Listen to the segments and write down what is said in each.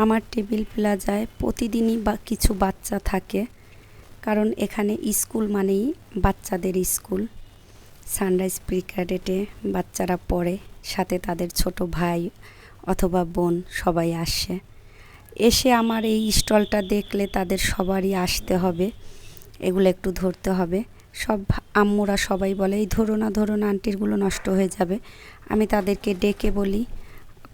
আমার টেবিল প্লাজায় প্রতিদিনই বা কিছু বাচ্চা থাকে, কারণ এখানে স্কুল মানেই বাচ্চাদের স্কুল। সানরাইজ প্রি ক্যাডেটে বাচ্চারা পড়ে, সাথে তাদের ছোট ভাই অথবা বোন সবাই আসে। এসে আমার এই স্টলটা দেখলে তাদের সবারই আসতে হবে, এগুলো একটু ধরতে হবে। সব আম্মুরা সবাই বলে, এই ধরো না ধরো না আন্টিরগুলো নষ্ট হয়ে যাবে। আমি তাদেরকে ডেকে বলি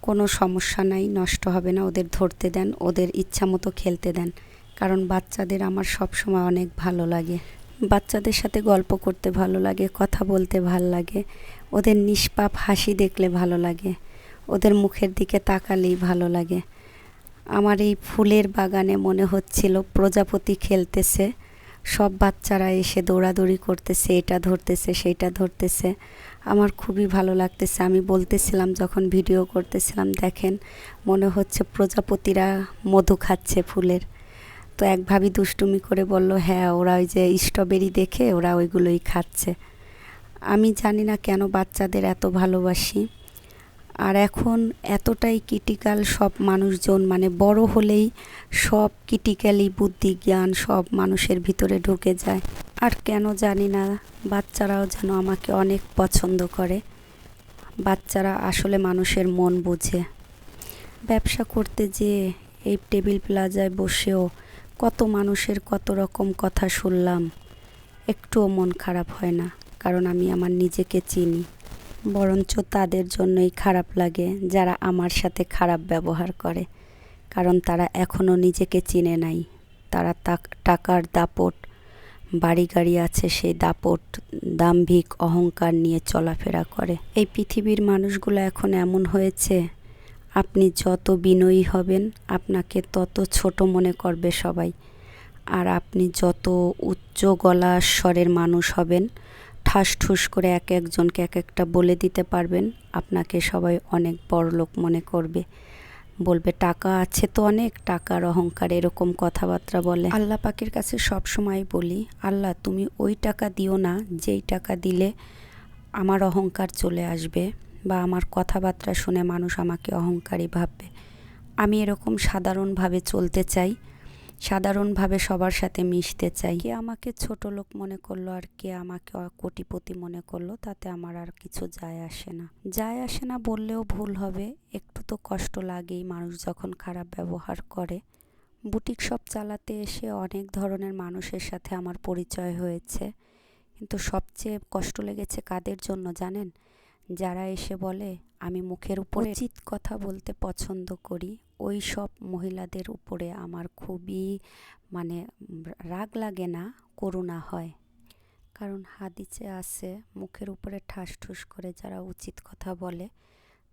কোনো সমস্যা নাই, নষ্ট হবে না। ওদের ধরতে দেন, ওদের ইচ্ছা মতো খেলতে দেন। কারণ বাচ্চাদের আমার সব সময় অনেক ভালো লাগে। বাচ্চাদের সাথে গল্প করতে ভালো লাগে, কথা বলতে ভালো লাগে। ওদের নিষ্পাপ হাসি দেখলে ভালো লাগে। ওদের মুখের দিকে তাকালেই ভালো লাগে। আমার এই ফুলের বাগানে মনে হচ্ছিল প্রজাপতি খেলতেছে। সব বাচ্চারা এসে দৌড়াদৌড়ি করতেছে, এটা ধরতেছে সেইটা ধরতেছে। আমার খুবই ভালো লাগতেছে। আমি বলতেছিলাম যখন ভিডিও করতেছিলাম, দেখেন, মনে হচ্ছে প্রজাপতিরা মধু খাচ্ছে ফুলের। তো এক ভাবি দুষ্টুমি করে বলল হ্যাঁ ওরা ওই যে স্ট্রবেরি দেখে ওরা ওইগুলোই খাচ্ছে। আমি জানি না কেন বাচ্চাদের এত ভালোবাসি। আর এখন এতটাই ক্রিটিক্যাল সব মানুষজন মানে বড় হলেই সব ক্রিটিক্যালি বুদ্ধি, জ্ঞান সব মানুষের ভিতরে ঢুকে যায়। আর কেন জানি না, বাচ্চারাও যেন আমাকে অনেক পছন্দ করে। বাচ্চারা আসলে মানুষের মন বোঝে। ব্যবসা করতে যেয়ে এই টেবিল প্লাজায় বসেও কত মানুষের কত রকম কথা শুনলাম। একটুও মন খারাপ হয় না, কারণ আমি আমার নিজেকে চিনি। বরঞ্চ তাদের জন্যই খারাপ লাগে, যারা আমার সাথে খারাপ ব্যবহার করে। কারণ তারা এখনও নিজেকে চিনে নাই। তারা টাকার দাপট বাড়ি গাড়ি আছে সেই দাপট, দাম্ভিক অহংকার নিয়ে চলাফেরা করে। এই পৃথিবীর মানুষগুলো এখন এমন হয়েছে, আপনি যত বিনয়ী হবেন, আপনাকে তত ছোট মনে করবে সবাই। আর আপনি যত উচ্চ গলা স্বরের মানুষ হবেন ঠাস ঠুস করে এক একজনকে এক একটা বলে দিতে পারবেন। আপনাকে সবাই অনেক বড় লোক মনে করবে। বলবে, টাকা আছে তো অনেক, টাকার অহংকার এরকম কথাবার্তা বলে। আল্লাহ পাকের কাছে সব সময় বলি, আল্লাহ, তুমি ওই টাকা দিও না, যেই টাকা দিলে আমার অহংকার চলে আসবে বা আমার কথাবার্তা শুনে মানুষ আমাকে অহংকারী ভাববে। আমি এরকম সাধারণভাবে চলতে চাই। সাধারণভাবে সবার সাথে মিশতে চাই। কে আমাকে ছোট লোক মনে করল আর কে আমাকে কোটিপতি মনে করল, তাতে আমার আর কিছু যায় আসে না। যায় আসে না বললেও ভুল হবে। একটু তো কষ্ট লাগেই মানুষ যখন খারাপ ব্যবহার করে। বুটিক শপ চালাতে এসে অনেক ধরনের মানুষের সাথে আমার পরিচয় হয়েছে। কিন্তু সবচেয়ে কষ্ট লেগেছে কাদের জন্য জানেন? যারা এসে বলে, আমি মুখের উপর উচিত কথা বলতে পছন্দ করি। ওই সব মহিলাদের উপরে আমার খুবই মানে রাগ লাগে না, করুণা হয়। কারণ হাদিসে আছে, মুখের উপরে ঠাস ঠুস করে যারা উচিত কথা বলে,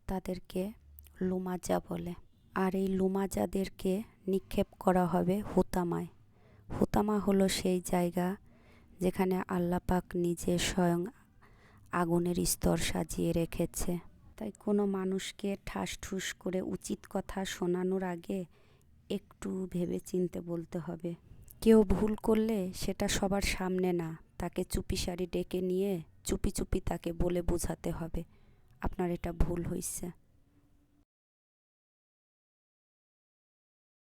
তাদেরকে লুমাজা বলে। আর এই লুমাজাদেরকে নিক্ষেপ করা হবে হুতামায়। হুতামা হলো সেই জায়গা যেখানে আল্লাপাক নিজে স্বয়ং আগুনের স্তর সাজিয়ে রেখেছে। তাই কোনো মানুষকে ঠাস ঠুস করে উচিত কথা শোনানোর আগে একটু ভেবে চিনতে বলতে হবে। কেউ ভুল করলে সেটা সবার সামনে না, তাকে চুপি সারি ডেকে নিয়ে চুপি চুপি তাকে বলে বোঝাতে হবে। আপনার এটা ভুল হয়েছে